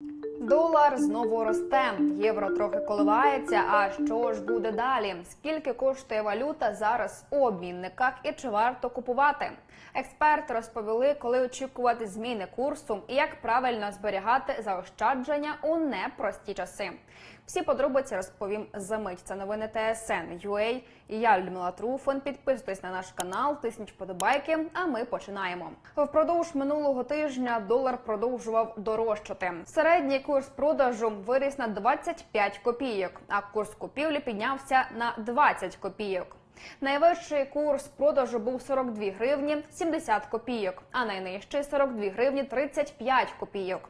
you Долар знову росте, євро трохи коливається. А що ж буде далі? Скільки коштує валюта зараз у обмінниках і чи варто купувати? Експерти розповіли, коли очікувати зміни курсу і як правильно зберігати заощадження у непрості часи. Всі подробиці розповім за мить. Це новини ТСН UA. І я Людмила Труфон. Підписуйтесь на наш канал, тисніть вподобайки. А ми починаємо. Впродовж минулого тижня долар продовжував дорожчати. Середній курс продажу виріс на 25 копійок, а курс купівлі піднявся на 20 копійок. Найвищий курс продажу був 42 гривні 70 копійок, а найнижчий 42 гривні 35 копійок.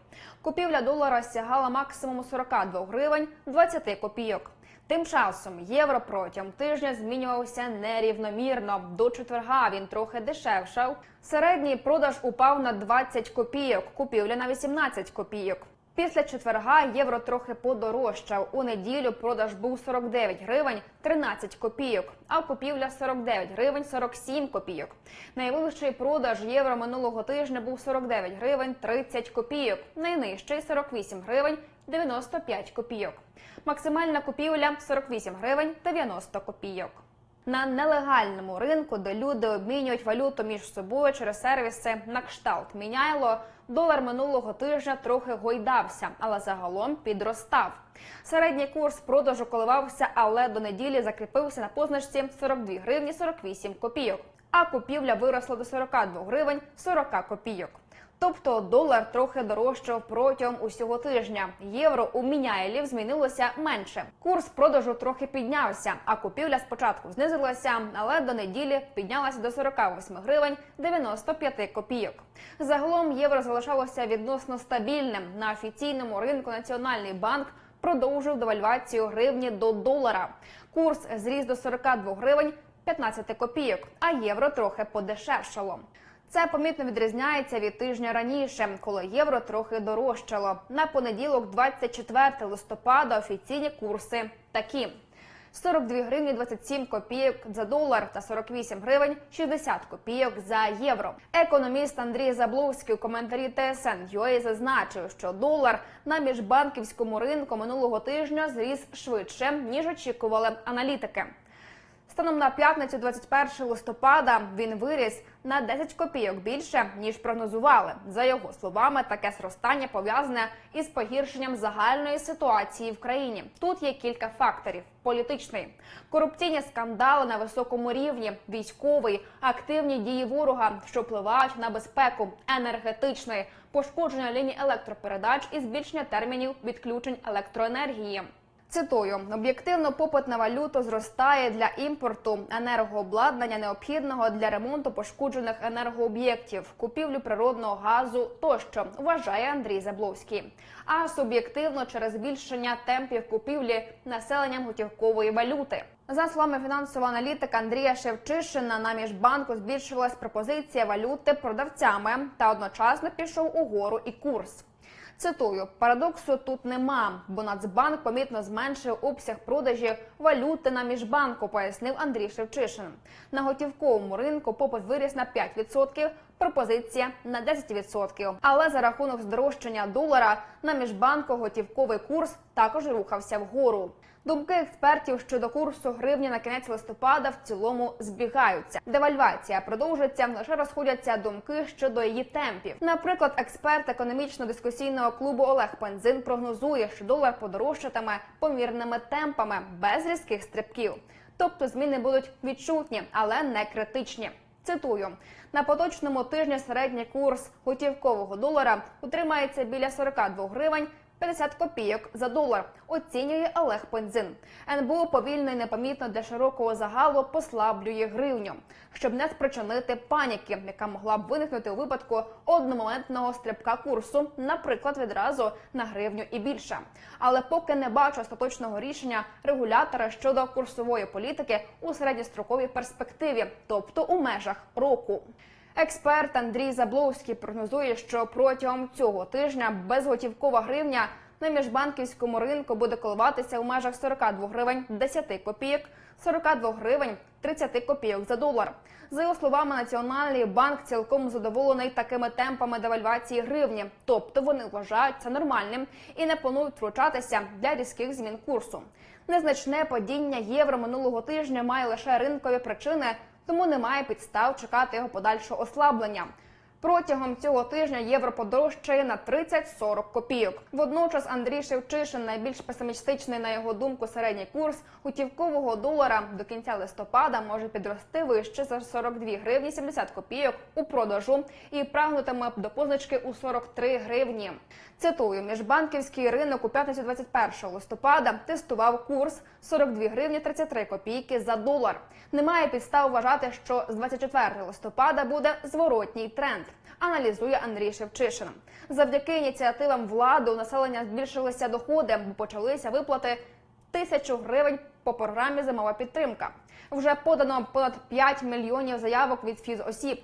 Купівля долара сягала максимуму 42 гривень 20 копійок. Тим часом євро протягом тижня змінювався нерівномірно. До четверга він трохи дешевшав. Середній продаж упав на 20 копійок, купівля на 18 копійок. Після четверга євро трохи подорожчав. У неділю продаж був 49 гривень 13 копійок, а купівля 49 гривень 47 копійок. Найвищий продаж євро минулого тижня був 49 гривень 30 копійок, найнижчий 48 гривень 95 копійок. Максимальна купівля 48 гривень 90 копійок. На нелегальному ринку, де люди обмінюють валюту між собою через сервіси на кшталт міняйло, долар минулого тижня трохи гойдався, але загалом підростав. Середній курс продажу коливався, але до неділі закріпився на позначці 42 гривні 48 копійок, а купівля виросла до 42 гривень 40 копійок. Тобто долар трохи дорожчав протягом усього тижня. Євро у міняйлів змінилося менше. Курс продажу трохи піднявся, а купівля спочатку знизилася, але до неділі піднялася до 48 гривень 95 копійок. Загалом євро залишалося відносно стабільним. На офіційному ринку Національний банк продовжив девальвацію гривні до долара. Курс зріс до 42 гривень 15 копійок, а євро трохи подешевшало. Це помітно відрізняється від тижня раніше, коли євро трохи дорожчало. На понеділок, 24 листопада, офіційні курси такі: 42 гривні 27 копійок за долар та 48 гривень 60 копійок за євро. Економіст Андрій Забловський у коментарі ТСН UA зазначив, що долар на міжбанківському ринку минулого тижня зріс швидше ніж очікували аналітики. Станом на п'ятницю, 21 листопада, він виріс на 10 копійок більше ніж прогнозували. За його словами, таке зростання пов'язане із погіршенням загальної ситуації в країні. Тут є кілька факторів: політичний, корупційні скандали на високому рівні, військовий, активні дії ворога, що впливають на безпеку, енергетичний, пошкодження ліній електропередач і збільшення термінів відключень електроенергії. Цитую, об'єктивно попит на валюту зростає для імпорту енергообладнання, необхідного для ремонту пошкоджених енергооб'єктів, купівлю природного газу тощо, вважає Андрій Забловський. А суб'єктивно через збільшення темпів купівлі населенням готівкової валюти. За словами фінансового аналітика Андрія Шевчишина, на міжбанку збільшилась пропозиція валюти продавцями та одночасно пішов угору і курс. Цитую, парадоксу тут нема, бо Нацбанк помітно зменшив обсяг продажів валюти на міжбанку, пояснив Андрій Шевчишин. На готівковому ринку попит виріс на 5%, пропозиція на 10%. Але за рахунок здорожчання долара на міжбанку готівковий курс також рухався вгору. Думки експертів щодо курсу гривні на кінець листопада в цілому збігаються. Девальвація продовжиться, лише розходяться думки щодо її темпів. Наприклад, експерт економічно-дискусійного клубу Олег Пензин прогнозує, що долар подорожчатиме помірними темпами без різких стрибків. Тобто зміни будуть відчутні, але не критичні. Цитую. На поточному тижні середній курс готівкового долара утримається біля 42 гривень 50 копійок за долар. Оцінює Олег Пензин. НБУ повільно і непомітно для широкого загалу послаблює гривню, щоб не спричинити паніки, яка могла б виникнути у випадку одномоментного стрибка курсу, наприклад, відразу на гривню і більше. Але поки не бачу остаточного рішення регулятора щодо курсової політики у середньостроковій перспективі, тобто у межах року. Експерт Андрій Забловський прогнозує, що протягом цього тижня безготівкова гривня на міжбанківському ринку буде коливатися у межах 42 гривень 10 копійок, 42 гривень 30 копійок за долар. За його словами, Національний банк цілком задоволений такими темпами девальвації гривні, тобто вони вважають це нормальним і не планують втручатися для різких змін курсу. Незначне падіння євро минулого тижня має лише ринкові причини, тому немає підстав чекати його подальшого ослаблення. Протягом цього тижня євро подорожчає на 30-40 копійок. Водночас Андрій Шевчишин, найбільш песимістичний на його думку середній курс готівкового долара до кінця листопада може підрости вище за 42 гривні 70 копійок у продажу і прагнутиме до позначки у 43 гривні. Цитую, міжбанківський ринок у п'ятницю 21 листопада тестував курс 42 гривні 33 копійки за долар. Немає підстав вважати, що з 24 листопада буде зворотній тренд. Аналізує Андрій Шевчишин. Завдяки ініціативам влади у населення збільшилися доходи, бо почалися виплати тисячу гривень по програмі Зимова підтримка. Вже подано понад 5 мільйонів заявок від фізосіб.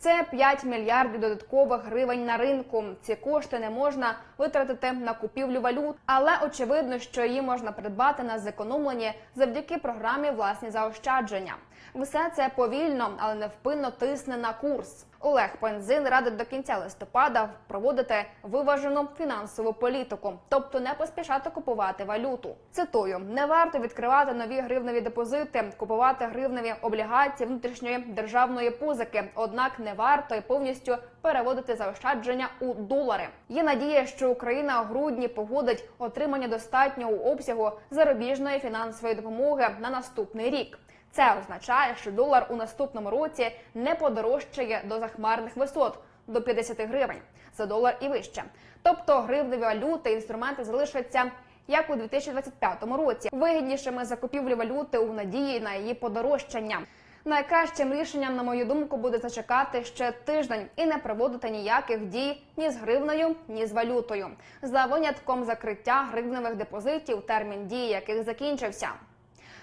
Це 5 мільярдів додаткових гривень на ринку. Ці кошти не можна витратити на купівлю валют, але очевидно, що її можна придбати на зекономлені завдяки програмі власні заощадження. Все це повільно, але невпинно тисне на курс. Олег Пензин радить до кінця листопада проводити виважену фінансову політику, тобто не поспішати купувати валюту. Цитую: не варто відкривати нові гривневі депозити, купувати гривневі облігації внутрішньої державної позики. Однак не варто і повністю переводити заощадження у долари. Є надія, що Україна у грудні погодить отримання достатнього обсягу зарубіжної фінансової допомоги на наступний рік. Це означає, що долар у наступному році не подорожчає до захмарних висот до 50 гривень за долар і вище. Тобто гривневі валюти інструменти залишаться як у 2025 році, вигіднішими закупівлі валюти у надії на її подорожчання. Найкращим рішенням, на мою думку, буде зачекати ще тиждень і не проводити ніяких дій ні з гривнею, ні з валютою, за винятком закриття гривневих депозитів, термін дії яких закінчився.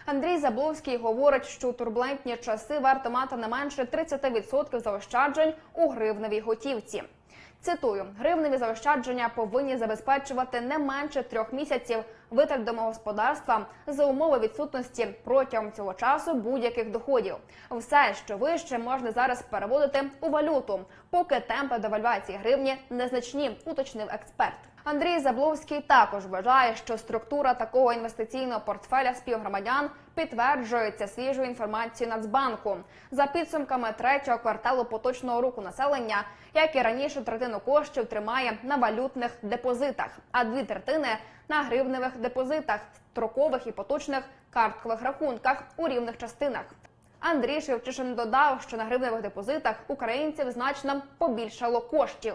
Андрій Забловський говорить, що у турбулентні часи варто мати не менше 30% заощаджень у гривневій готівці. Цитую, гривневі заощадження повинні забезпечувати не менше трьох місяців витрат домогосподарства за умови відсутності протягом цього часу будь-яких доходів. Все, що вище, можна зараз переводити у валюту, поки темпи девальвації гривні незначні, уточнив експерт. Андрій Забловський також вважає, що структура такого інвестиційного портфеля співгромадян підтверджується свіжою інформацією Нацбанку за підсумками третього кварталу поточного року населення, як і раніше третину коштів тримає на валютних депозитах, а дві третини на гривневих депозитах, строкових і поточних карткових рахунках у рівних частинах. Андрій Шевчишин додав, що на гривневих депозитах українців значно побільшало коштів.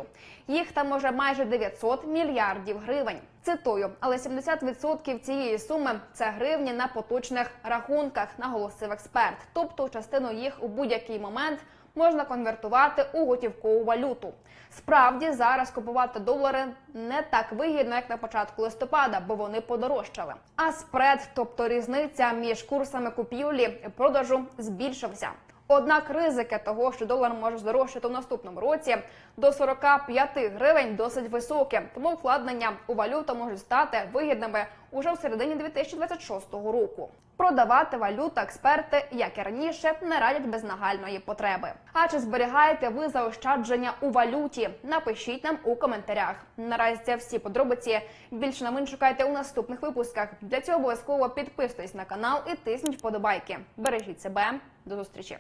Їх там може майже 900 мільярдів гривень. Цитую, але 70% цієї суми це гривні на поточних рахунках, наголосив експерт. Тобто частину їх у будь-який момент можна конвертувати у готівкову валюту. Справді зараз купувати долари не так вигідно, як на початку листопада, бо вони подорожчали. А спред, тобто різниця між курсами купівлі і продажу, збільшився. Однак ризики того, що долар може здорожчати в наступному році до 45 гривень, досить високі. Тому вкладення у валюту можуть стати вигідними уже в середині 2026 року. Продавати валюту експерти, як і раніше, не радять без нагальної потреби. А чи зберігаєте ви заощадження у валюті? Напишіть нам у коментарях. Наразі це всі подробиці. Більше новин шукайте у наступних випусках. Для цього обов'язково підписуйтесь на канал і тисніть вподобайки. Бережіть себе. До зустрічі.